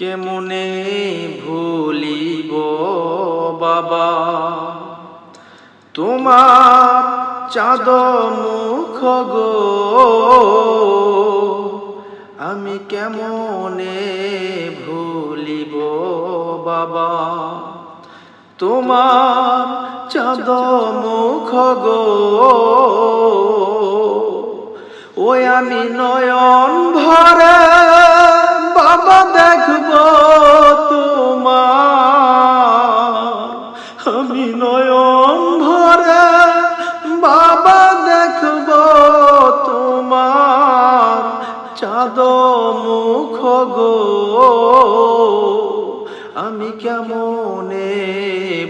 কেমনে ভুলিব বাবা? তোমার চাঁদ মুখ গো, আমি কেমনে ভুলিব বাবা? তোমার চাঁদ মুখ গো, ওই আমি নয়ন ভরে বাবা দেখব তোমার। আমি নয়ন ভরে বাবা দেখব তোমার। চাঁদ মুখ গো, আমি কেমনে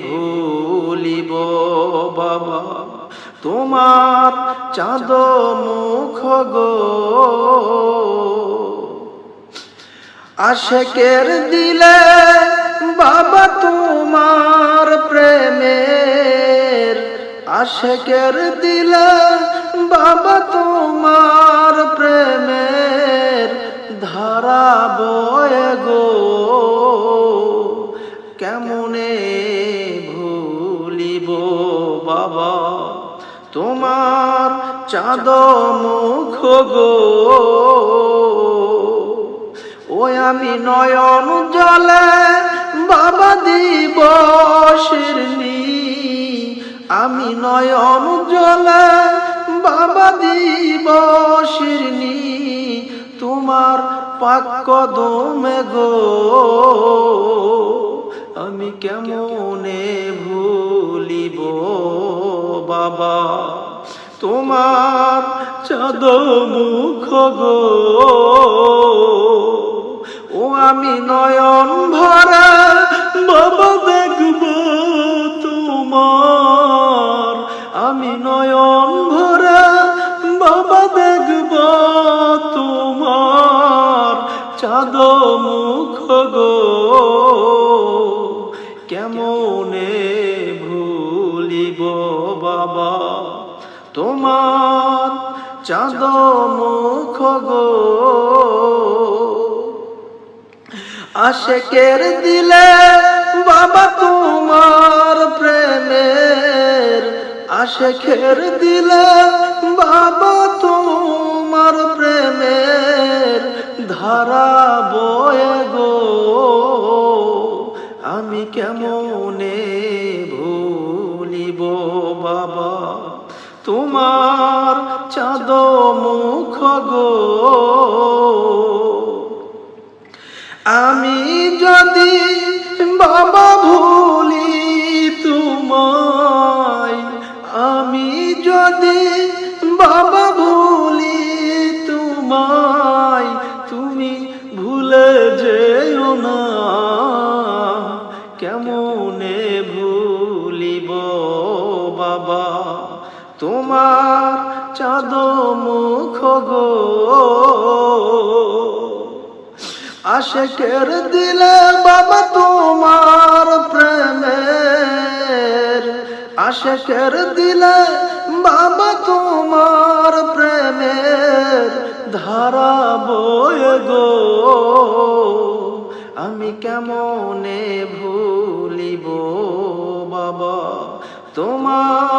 ভুলিব বাবা? তোমার চাঁদ মুখ গো। আশেকের দিলে, বাবা তোমার প্রেমের। আশেকের দিলে, বাবা তোমার প্রেমের। ধারা বয়ে গো, কেমনে ভুলিব বাবা? তোমার চাঁদ মুখ গো। ওই আমি নয়ন জলে বাবা দিব শিরনি আমি নয়ন জলে বাবা দিব শিরনি তোমার পাক কদমে গো। আমি কেমনে ভুলিব বাবা? তোমার চাঁদ মুখ গো। আমি নয়ন ভরা, বাবা দেখব তোমার। আমি নয়ন ভরা, বাবা দেখব তোমার। চাঁদ মুখ গো, কেমনে ভুলিব বাবা? তোমার চাঁদ মুখ গো আশেকের দিলে বাবা তোমার প্রেমের আশেকের দিলে বাবা তোমার প্রেমের ধারা বয়ে গো। আমি কেমনে ভুলিব বাবা তোমার চাঁদ মুখ গো? আমি যদি বাবা ভুলি তোমায়, আমি যদি বাবা ভুলি তোমায়, তুমি ভুলে যেও না। কেমনে ভুলিব বাবা? তোমার চাঁদ মুখ গো। আশেকের দিলে বাবা তোমার প্রেমের। আশেকের দিলে বাবা তোমার প্রেমের। ধারা বয়ে গো, আমি কেমনে ভুলিব বাবা? তোমার